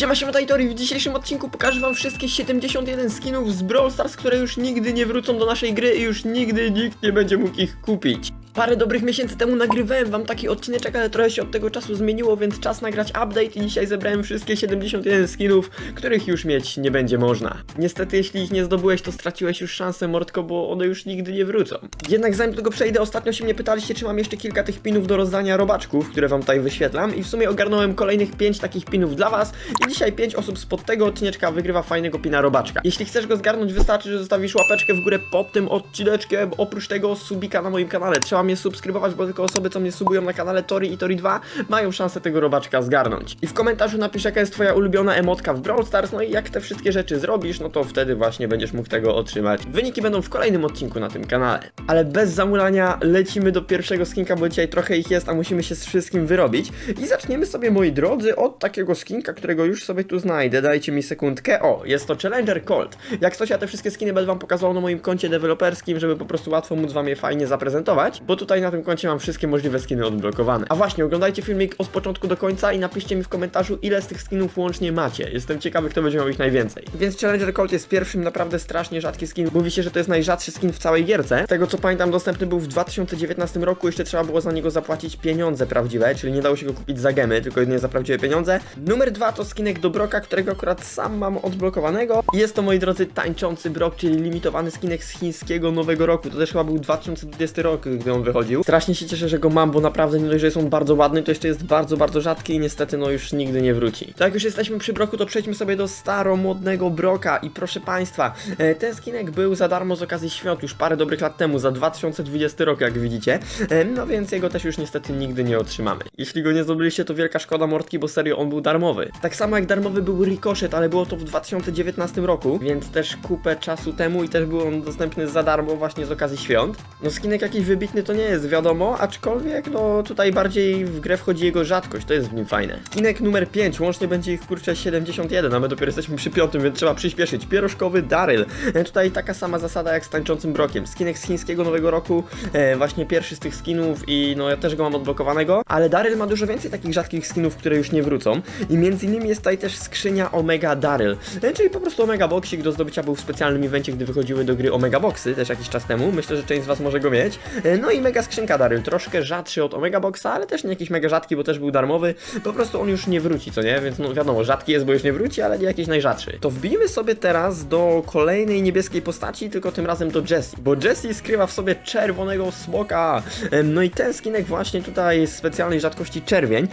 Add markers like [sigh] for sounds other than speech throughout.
Siema, siema Tajtori, w dzisiejszym odcinku pokażę wam wszystkie 71 skinów z Brawl Stars, które już nigdy nie wrócą do naszej gry i już nigdy nikt nie będzie mógł ich kupić. Parę dobrych miesięcy temu nagrywałem wam taki odcineczek, ale trochę się od tego czasu zmieniło, więc czas nagrać update i dzisiaj zebrałem wszystkie 71 skinów, których już mieć nie będzie można. Niestety, jeśli ich nie zdobyłeś, to straciłeś już szansę, Mordko, bo one już nigdy nie wrócą. Jednak zanim do tego przejdę, ostatnio się mnie pytaliście, czy mam jeszcze kilka tych pinów do rozdania robaczków, które wam tutaj wyświetlam i w sumie ogarnąłem kolejnych 5 takich pinów dla was i dzisiaj 5 osób spod tego odcineczka wygrywa fajnego pina robaczka. Jeśli chcesz go zgarnąć, wystarczy, że zostawisz łapeczkę w górę pod tym odcineczkiem, oprócz tego subika na moim kanale. Trzeba mnie subskrybować, bo tylko osoby, co mnie subują na kanale Tori i Tori 2 mają szansę tego robaczka zgarnąć. I w komentarzu napisz, jaka jest twoja ulubiona emotka w Brawl Stars, no i jak te wszystkie rzeczy zrobisz, no to wtedy właśnie będziesz mógł tego otrzymać. Wyniki będą w kolejnym odcinku na tym kanale. Ale bez zamulania lecimy do pierwszego skinka, bo dzisiaj trochę ich jest, a musimy się z wszystkim wyrobić. I zaczniemy sobie, moi drodzy, od takiego skinka, którego już sobie tu znajdę. Dajcie mi sekundkę. O, jest to Challenger Colt. Jak coś, ja te wszystkie skiny będę wam pokazał na moim koncie deweloperskim, żeby po prostu łatwo móc wam je fajnie zaprezentować, bo tutaj na tym koncie mam wszystkie możliwe skiny odblokowane. A właśnie, oglądajcie filmik od początku do końca i napiszcie mi w komentarzu, ile z tych skinów łącznie macie. Jestem ciekawy, kto będzie miał ich najwięcej. Więc Challenger Colt jest pierwszym naprawdę strasznie rzadki skin. Mówi się, że to jest najrzadszy skin w całej gierce. Z tego co pamiętam, dostępny był w 2019 roku, jeszcze trzeba było za niego zapłacić pieniądze prawdziwe, czyli nie dało się go kupić za gemy, tylko jedynie za prawdziwe pieniądze. Numer dwa to skinek do Broka, którego akurat sam mam odblokowanego. Jest to, moi drodzy, tańczący Brok, czyli limitowany skinek z chińskiego nowego roku. To też chyba był 2020 rok, gdy on wychodził. Strasznie się cieszę, że go mam, bo naprawdę nie dość, że jest on bardzo ładny, to jeszcze jest bardzo, bardzo rzadki i niestety no już nigdy nie wróci. Tak jak już jesteśmy przy Broku, to przejdźmy sobie do staromodnego Broka i proszę Państwa, e, ten skinek był za darmo z okazji świąt już parę dobrych lat temu, za 2020 rok, jak widzicie. E, No więc jego też już niestety nigdy nie otrzymamy. Jeśli go nie zdobyliście, to wielka szkoda Mordki, bo serio on był darmowy. Tak samo jak darmowy był Ricochet, ale było to w 2019 roku, więc też kupę czasu temu i też był on dostępny za darmo właśnie z okazji świąt. No skinek jakiś wybitny to nie jest, wiadomo, aczkolwiek no tutaj bardziej w grę wchodzi jego rzadkość, to jest w nim fajne. Skinek numer 5, łącznie będzie ich kurczę 71, a my dopiero jesteśmy przy piątym, więc trzeba przyspieszyć. Pierożkowy Daryl. E, Tutaj taka sama zasada jak z tańczącym brokiem. Skinek z chińskiego nowego roku, e, właśnie pierwszy z tych skinów i no ja też go mam odblokowanego, ale Daryl ma dużo więcej takich rzadkich skinów, które już nie wrócą i między innymi jest tutaj też skrzynia Omega Daryl, e, czyli po prostu Omega Boxik do zdobycia był w specjalnym evencie, gdy wychodziły do gry Omega Boxy, też jakiś czas temu, myślę, że część z was może go mieć. E, No i mega skrzynka Daryl, troszkę rzadszy od Omega Boxa, ale też nie jakiś mega rzadki, bo też był darmowy, po prostu on już nie wróci, co nie? Więc no wiadomo, rzadki jest, bo już nie wróci, ale nie jakiś najrzadszy. To wbijmy sobie teraz do kolejnej niebieskiej postaci, tylko tym razem do Jessie, bo Jessie skrywa w sobie czerwonego smoka. No i ten skinek właśnie tutaj z specjalnej rzadkości czerwień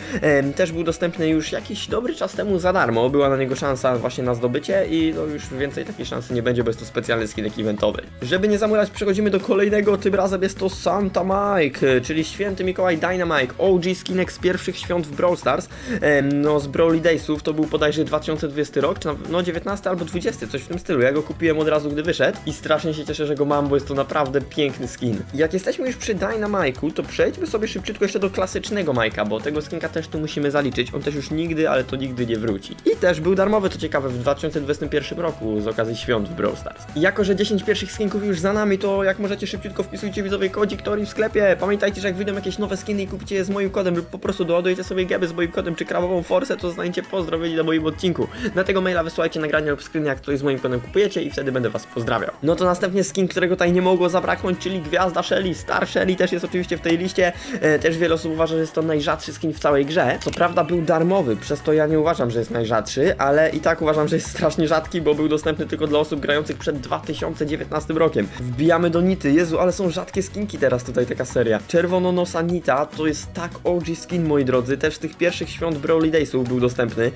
też był dostępny już jakiś dobry czas temu za darmo. Była na niego szansa właśnie na zdobycie i no już więcej takiej szansy nie będzie, bo jest to specjalny skinek eventowy. Żeby nie zamulać, przechodzimy do kolejnego, tym razem jest to Santa Mike, e, czyli święty Mikołaj Dynamite, OG skinek z pierwszych świąt w Brawl Stars, no z Brawly Daysów, to był bodajże 2020 rok, czy no 19 albo 20, coś w tym stylu. Ja go kupiłem od razu, gdy wyszedł i strasznie się cieszę, że go mam, bo jest to naprawdę piękny skin. Jak jesteśmy już przy Dynamike'u, to przejdźmy sobie szybciutko jeszcze do klasycznego Majka, bo tego skinka też tu musimy zaliczyć. On też już nigdy, ale to nigdy nie wróci. I też był darmowy, co ciekawe, w 2021 roku z okazji świąt w Brawl Stars. I jako, że 10 pierwszych skinków już za nami, to jak możecie szybciutko wpisujcie widzowie kodzik Tori w sklepie. Pamiętajcie, że jak wyjdą jakieś nowe skiny i kupicie je z moim kodem lub po prostu doładujecie sobie geby z moim kodem czy krawową forsę, to znajdziecie pozdrowienia na moim odcinku. Dlatego maila wysyłajcie nagrania lub screeny, jak coś z moim kodem kupujecie i wtedy będę was pozdrawiał. No to następnie skin, którego tutaj nie mogło zabraknąć, czyli Gwiazda Shelly. Star Shelly też jest oczywiście w tej liście. E, też wiele osób uważa, że jest to najrzadszy skin w całej grze. Co prawda był darmowy, przez to ja nie uważam, że jest najrzadszy, ale i tak uważam, że jest strasznie rzadki, bo był dostępny tylko dla osób grających przed 2019 rokiem. Wbijamy do Nity. Jezu, ale są rzadkie skinki teraz tutaj taka seria. Czerwononosa Nita to jest tak OG skin, moi drodzy. Też z tych pierwszych świąt Brawly Daysów był dostępny.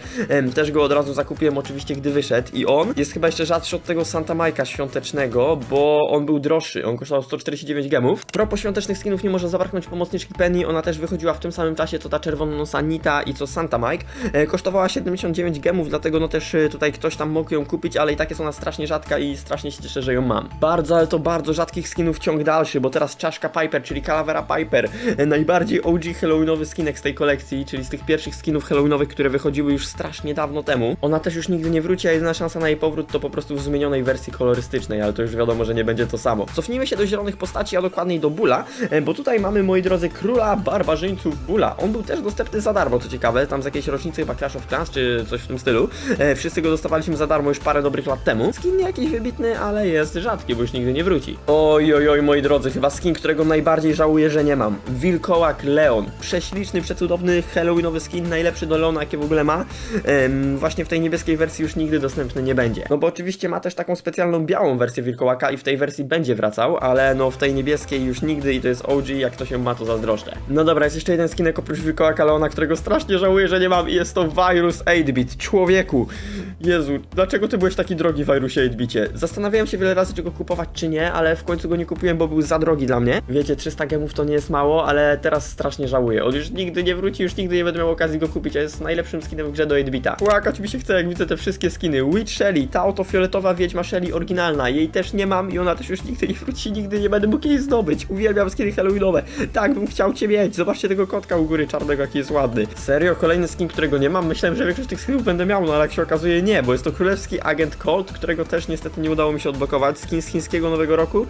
Też go od razu zakupiłem oczywiście, gdy wyszedł. I on jest chyba jeszcze rzadszy od tego Santa Majka świątecznego, bo on był droższy. On kosztował 149 gemów. Propos świątecznych skinów nie może zabraknąć pomocniczki Penny. Ona też wychodziła w tym samym czasie, co ta czerwononosa Nita i co Santa Mike. E, kosztowała 79 gemów, dlatego no też e, tutaj ktoś tam mógł ją kupić, ale i tak jest ona strasznie rzadka i strasznie się cieszę, że ją mam. Bardzo, ale to bardzo rzadkich skinów ciąg dalszy, bo teraz czaszka Piper, czyli Calavera Piper, najbardziej OG Halloweenowy skinek z tej kolekcji, czyli z tych pierwszych skinów Halloweenowych, które wychodziły już strasznie dawno temu. Ona też już nigdy nie wróci, a jedyna szansa na jej powrót to po prostu w zmienionej wersji kolorystycznej, ale to już wiadomo, że nie będzie to samo. Cofnijmy się do zielonych postaci, a dokładniej do Bula, e, bo tutaj mamy, moi drodzy, króla barbarzyńców Bula. On był też dostępny za darmo, co ciekawe, tam z jakiejś rocznicy chyba Clash of Clans, czy coś w tym stylu. E, Wszyscy go dostawaliśmy za darmo już parę dobrych lat temu. Skin nie jakiś wybitny, ale jest rzadki, bo już nigdy nie wróci. Oj, oj, oj, moi drodzy, chyba skin, którego najbardziej żałuję, że nie mam. Wilkołak Leon. Prześliczny, przecudowny halloweenowy skin, najlepszy do Leona, jakie w ogóle ma. Em, właśnie w tej niebieskiej wersji już nigdy dostępny nie będzie. No bo oczywiście ma też taką specjalną białą wersję Wilkołaka i w tej wersji będzie wracał, ale no w tej niebieskiej już nigdy i to jest OG, jak to się ma, to zazdroszczę. No dobra, jest jeszcze jeden skinek oprócz Wilkołaka Leona, którego strasznie żałuję, że nie mam i jest to Virus 8-bit. Człowieku! Jezu, dlaczego ty byłeś taki drogi Virusie 8-bicie? Zastanawiałem się wiele razy, czy go kupować, czy nie, ale w końcu go nie kupiłem, bo był za drogi dla mnie. Wiecie, 300 gemów to nie jest mało, ale teraz strasznie żałuję. On już nigdy nie wróci, już nigdy nie będę miał okazji go kupić, a jest najlepszym skinem w grze do 8-bita. Płakać mi się chce, jak widzę te wszystkie skiny. Witch Shelly, ta oto fioletowa wiedźma Shelly oryginalna, jej też nie mam i ona też już nigdy nie wróci, nigdy nie będę mógł jej zdobyć. Uwielbiam skiny halloweenowe. Tak, bym chciał cię mieć. Zobaczcie tego kotka u góry czarnego, jaki jest ładny. Serio, kolejny skin, którego nie mam. Myślałem, że większość tych skinów będę miał, no ale jak się okazuje nie, bo jest to królewski agent Colt, którego też niestety nie udało mi się odblokować. Skin z chińskiego nowego roku.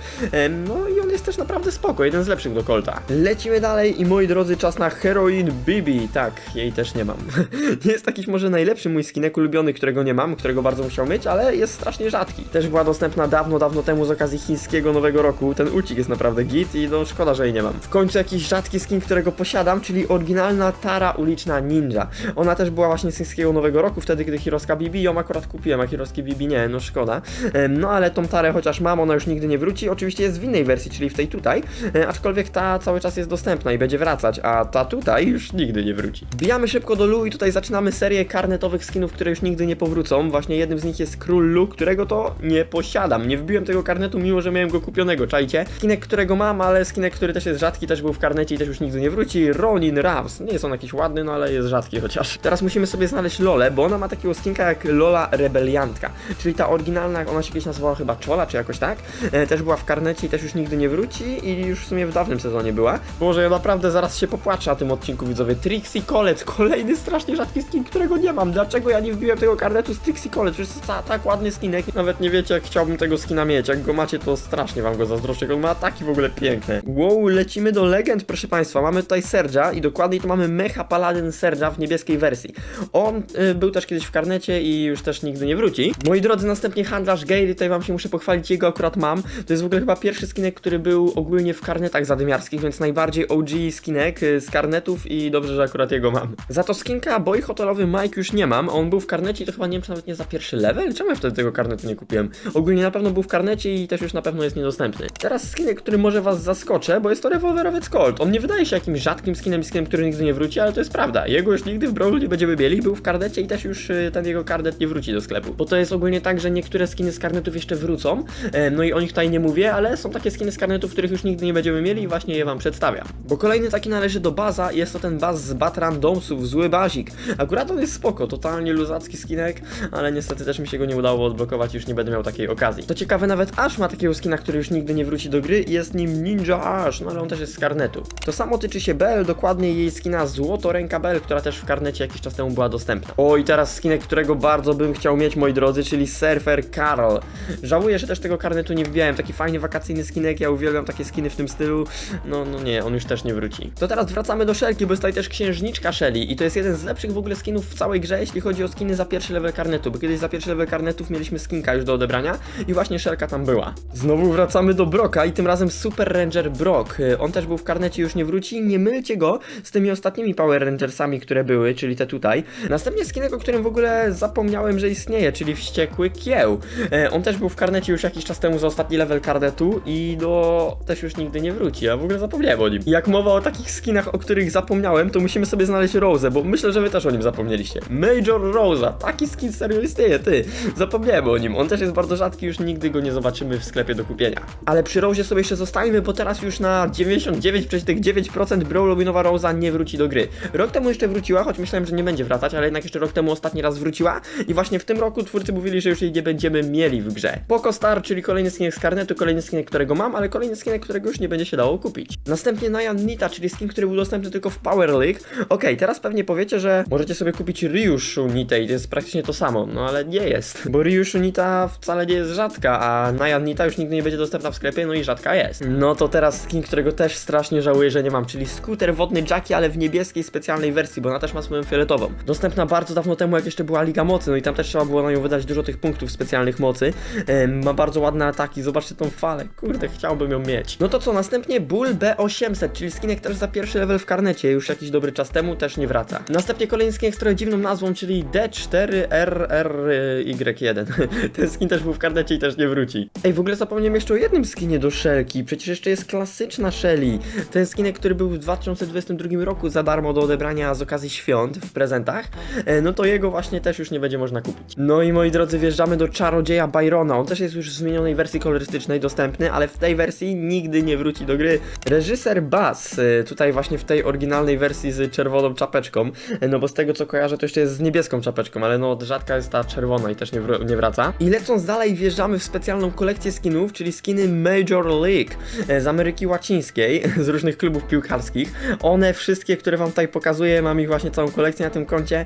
No i on jest też naprawdę spoko, jeden z lepszych do Colta. Lecimy dalej i moi drodzy, czas na Heroin Bibi. Tak, jej też nie mam. [laughs] jest jakiś może najlepszy mój skinek ulubiony, którego nie mam, którego bardzo musiał mieć, ale jest strasznie rzadki. Też była dostępna dawno, dawno temu z okazji chińskiego nowego roku. Ten ucik jest naprawdę git i no szkoda, że jej nie mam. W końcu jakiś rzadki skin, którego posiadam, czyli oryginalna Tara uliczna Ninja. Ona też była właśnie z chińskiego nowego roku, wtedy kiedy Hiroska Bibi ją akurat kupiłem, a Hiroski Bibi nie, no szkoda. No ale tą Tarę chociaż mam, ona już nigdy nie wróci. Oczywiście jest w innej wersji, czyli w tej tutaj, aczkolwiek ta cały czas jest dostępna i będzie wracać, a ta tutaj już nigdy nie wróci. Bijamy szybko do Lu i tutaj zaczynamy serię karnetowych skinów, które już nigdy nie powrócą. Właśnie jednym z nich jest Król Lu, którego to nie posiadam. Nie wbiłem tego karnetu, mimo że miałem go kupionego, czajcie? Skinek, którego mam, ale skinek, który też jest rzadki, też był w karnecie i też już nigdy nie wróci. Ronin Ravs. Nie jest on jakiś ładny, no ale jest rzadki chociaż. Teraz musimy sobie znaleźć Lolę, bo ona ma takiego skinka jak Lola Rebeliantka. Czyli ta oryginalna, ona się kiedyś nazywała chyba Czola, czy jakoś tak. E, też była w karnecie i też już nigdy nie wróci i już w sumie w dawnym sezonie była. Boże, ja naprawdę zaraz się popłaczę na tym odcinku, widzowie. Trixie Colette, kolejny strasznie rzadki skin, którego nie mam. Dlaczego ja nie wbiłem tego karnetu z Trixie Colette? Przecież jest ta, tak ładny skinek. Nawet nie wiecie, jak chciałbym tego skina mieć. Jak go macie, to strasznie wam go zazdroszczę. On ma ataki w ogóle piękne. Wow, lecimy do legend, proszę państwa. Mamy tutaj Serge'a i dokładniej to mamy Mecha Paladin Serge'a w niebieskiej wersji. On y, był też kiedyś w karnecie i już też nigdy nie wróci. Moi drodzy, następnie handlarz Gale, tutaj wam się muszę pochwalić, jego akurat mam. To jest w ogóle chyba pierwszy skinek, który był ogólnie w karnetach zadymiarskich, więc najbardziej OG skinek y, z karnetów i dobrze, że akurat jego mam. Za to skinka boy hotelowy Mike już nie mam, on był w karnecie i to chyba nie wiem, czy nawet nie za pierwszy level? Czemu ja wtedy tego karnetu nie kupiłem? Ogólnie na pewno był w karnecie i też już na pewno jest niedostępny. Teraz skinek, który może was zaskoczę, bo jest to rewolwerowiec Colt. On nie wydaje się jakimś rzadkim skinem, skinem, który nigdy nie wróci, ale to jest prawda. Jego już nigdy w Brawlu nie będziemy mieli, był w karnecie i też już y, ten jego karnet nie wróci do sklepu. Bo to jest ogólnie tak, że niektóre skiny z karnetów jeszcze wrócą, e, no i o nich tutaj nie mówię, ale są takie skiny z karnetów, których już nigdy nie będziemy mieli i właśnie je wam przedstawiam. Bo kolejny taki należy do baza, jest to ten baz z Bat Randomsów, zły bazik. Akurat on jest spoko, totalnie luzacki skinek, ale niestety też mi się go nie udało odblokować, już nie będę miał takiej okazji. To ciekawe, nawet Ash ma takiego skina, który już nigdy nie wróci do gry i jest nim Ninja Ash, no ale on też jest z karnetu. To samo tyczy się Bell, dokładnie jej skina Złoto Ręka Bell, która też w karnecie jakiś czas temu była dostępna. O i teraz skinek, którego bardzo bym chciał mieć, moi drodzy, czyli Surfer Carol. Żałuję, że też tego karnetu nie wbiłem, taki fajny wakacyjny skinek, ja uwielbiam takie skiny w tym stylu, no, no nie, on już też nie wróci. To teraz wracamy do Shelki, bo jest tutaj też księżniczka Shelly i to jest jeden z lepszych w ogóle skinów w całej grze, jeśli chodzi o skiny za pierwszy level karnetu, bo kiedyś za pierwszy level karnetów mieliśmy skinka już do odebrania i właśnie Shelka tam była. Znowu wracamy do Broka i tym razem Super Ranger Brock. Y, On też był w karnecie, już nie wróci, nie mylcie go z tymi ostatnimi Power Rangersami, które były, czyli te tutaj. Następnie skinek, o którym w ogóle zapomniałem, że istnieje, czyli Wściekły Kieł. E, On też był w karnecie już jakiś czas temu za ostatni level karnetu i do też już nigdy nie wróci, ja w ogóle zapomniałem o nim. Jak mowa o takich skinach, o których zapomniałem, to musimy sobie znaleźć Rose, bo myślę, że wy też o nim zapomnieliście. Major Rosa, taki skin serio istnieje, ty. Zapomniałem o nim, on też jest bardzo rzadki, już nigdy go nie zobaczymy w sklepie do kupienia. Ale przy Rose sobie jeszcze zostańmy, bo teraz już na 99,9% Brawlowinowa Rosa nie wróci do gry. Rok temu jeszcze wróciła, choć myślałem, że nie będzie wracać, ale jednak jeszcze rok temu ostatni raz wróciła i właśnie w tym roku twórcy mówili, że już jej nie będziemy mieli w grze. Poco Star, czyli kolejny skinek z karnetu, kolejny skinek, którego mam, ale kolejny skinek, którego już nie będzie się dało kupić. Następnie Nayan Nita, czyli skin, który był dostępny tylko w Power League. Okej, teraz pewnie powiecie, że możecie sobie kupić Ryushu Nitę i to jest praktycznie to samo, no ale nie jest, bo Ryushu Nita wcale nie jest rzadka, a Nayan Nita już nigdy nie będzie dostępna w sklepie, no i rzadka jest. No to teraz skin, którego też strasznie żałuję, że nie mam, czyli skuter wodny Jackie, ale w niebieskiej specjalnej wersji, bo ona też ma swoją fioletową. Dostępna bardzo dawno temu, jak jeszcze była Liga Mocy, no i tam też trzeba było na nią wydać dużo tych punktów specjalnych mocy. Em, ma bardzo ładne ataki, zobaczcie tą falę, kurde, chciałbym ją mieć. No to co, następnie Bull B800, czyli skinek też za pierwszy level w karnecie, już jakiś dobry czas temu, też nie wraca. Następnie kolejny skinek z trochę dziwną nazwą, czyli D4RRY1. [laughs] Ten skin też był w karnecie i też nie wróci. Ej, w ogóle zapomniałem jeszcze o jednym skinie do Shelki, przecież jeszcze jest klasyczna Shelly. Ten skinek, który był w 2022 roku za darmo do odebrania z okazji świąt w prezentach, e, no to jego właśnie też już nie będzie można kupić. No i moi drodzy, wjeżdżamy do Czarodzieja Byrona. On też jest już w zmienionej wersji kolorystycznej dostępny, ale w tej wersji nigdy nie wróci do gry. Reżyser Bass, e, tutaj właśnie w tej oryginalnej wersji z czerwoną czapeczką, e, no bo z tego co kojarzę to jeszcze jest z niebieską czapeczką, ale no rzadka jest ta czerwona i też nie, wr- nie wraca. I lecąc dalej wjeżdżamy w specjalną kolekcję skinów, czyli skiny Major League e, z Ameryki Łacińskiej, [laughs] z różnych klubów piłkarskich. One wszystkie, które wam tutaj pokazuję, mam ich właśnie całą kolekcję na tym koncie,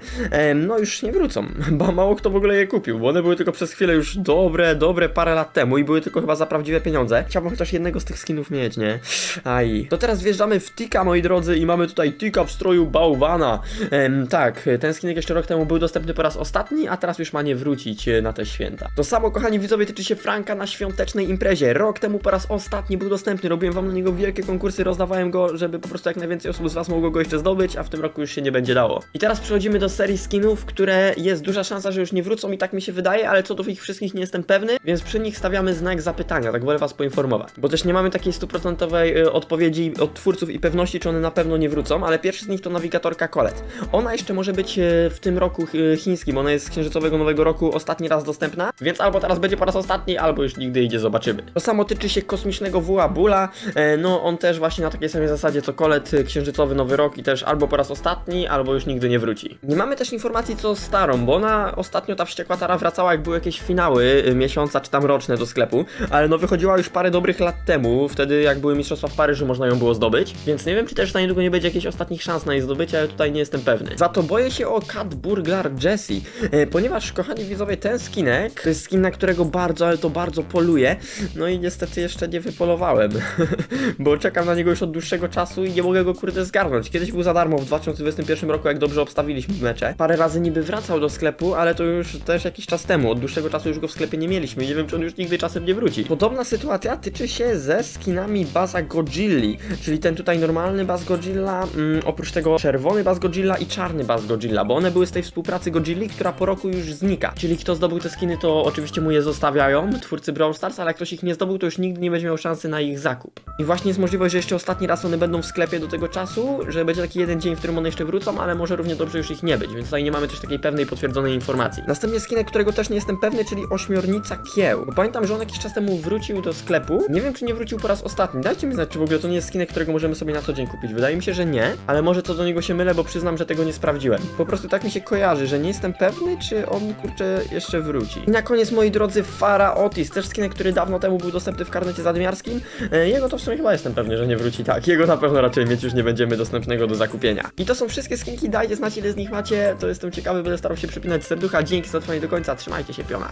no już nie wrócą, [laughs] bo mało kto w ogóle je kupił, bo one były tylko przez chwilę już dobre, dobre parę lat temu i były tylko chyba za prawdziwe pieniądze. Chciałbym chociaż jednego z tych skinów mieć, nie? Aj. To teraz wjeżdżamy w Tika, moi drodzy, i mamy tutaj Tika w stroju bałwana. Em, tak, ten skinek jeszcze rok temu był dostępny po raz ostatni, a teraz już ma nie wrócić e, na te święta. To samo, kochani widzowie, tyczy się Franka na świątecznej imprezie. Rok temu po raz ostatni był dostępny, robiłem wam na niego wielkie konkursy, rozdawałem go, żeby po prostu jak najwięcej osób z was mogło go jeszcze zdobyć, a w tym roku już się nie będzie dało. I teraz przechodzimy do serii skinów, które jest duża szansa, że już nie wrócą i tak mi się wydaje, ale co do ich wszystkich nie jestem pewny, więc przy nich stawiamy znak zapytania, tak wolę was poinformować. Bo też nie mamy takiej stuprocentowej y, odpowiedzi od twórców i pewności, czy one na pewno nie wrócą, ale pierwszy z nich to nawigatorka Colet. Ona jeszcze może być y, w tym roku y, chińskim, ona jest z księżycowego nowego roku ostatni raz dostępna, więc albo teraz będzie po raz ostatni, albo już nigdy idzie, zobaczymy. To samo tyczy się kosmicznego WA Bula, e, no on też właśnie na takiej samej zasadzie co Colet, księżycowy nowy rok i też albo po raz ostatni, albo już nigdy nie wróci. Nie mamy też informacji co starą, bo ona ostatnio ta wściekła tara wracała jak były jakieś finały miesiąca czy tam roczne do sklepu, ale no wychodziła już parę dobrych lat temu, wtedy jak były mistrzostwa w Paryżu można ją było zdobyć, więc nie wiem czy też za niedługo nie będzie jakichś ostatnich szans na jej zdobycie, ale tutaj nie jestem pewny. Za to boję się o Cat Burglar Jessie, e, ponieważ kochani widzowie ten skinek to jest skin na którego bardzo, ale to bardzo poluję, no i niestety jeszcze nie wypolowałem, [laughs] bo czekam na niego już od dłuższego czasu i nie mogę go kurde zgarnąć. Kiedyś był za darmo w 2021 roku, jak dobrze obstawiliśmy mecze. Parę razy niby wracał do sklepu, ale to już też jakiś czas temu. Od dłuższego czasu już go w sklepie nie mieliśmy. Nie wiem, czy on już nigdy czasem nie wróci. Podobna sytuacja tyczy się ze skinami Baza Godzilli, czyli ten tutaj normalny Baz Godzilla, mm, oprócz tego czerwony Baz Godzilla i czarny Baz Godzilla, bo one były z tej współpracy Godzilli, która po roku już znika. Czyli kto zdobył te skiny, to oczywiście mu je zostawiają, twórcy Brawl Stars, ale jak ktoś ich nie zdobył, to już nigdy nie będzie miał szansy na ich zakup. I właśnie jest możliwość, że jeszcze ostatni raz one będą w sklepie do tego czasu, że będzie taki jeden dzień, w którym one jeszcze wrócą, ale może równie dobrze już ich nie być, więc tutaj nie mamy też takiej pewnej potwierdzonej informacji. Następnie skinek, którego też nie jestem pewny, czyli ośmiornica kieł. Bo pamiętam, że on jakiś czas temu wrócił do sklepu. Nie wiem, czy nie wrócił po raz ostatni. Dajcie mi znać, czy w ogóle to nie jest skinek, którego możemy sobie na co dzień kupić. Wydaje mi się, że nie, ale może co do niego się mylę, bo przyznam, że tego nie sprawdziłem. Po prostu tak mi się kojarzy, że nie jestem pewny, czy on kurczę jeszcze wróci. I na koniec, moi drodzy, Fara Otis, też skinek, który dawno temu był dostępny w karnecie zadymiarskim. E, Jego to w sumie chyba jestem pewny, że nie wróci tak. Jego na pewno raczej mieć już nie będziemy dostępnego do zakupienia. I to są wszystkie skinki, dajcie znać ile z nich macie, to jestem ciekawy, będę starał się przypinać serducha. Dzięki za trwanie do końca, trzymajcie się, piona.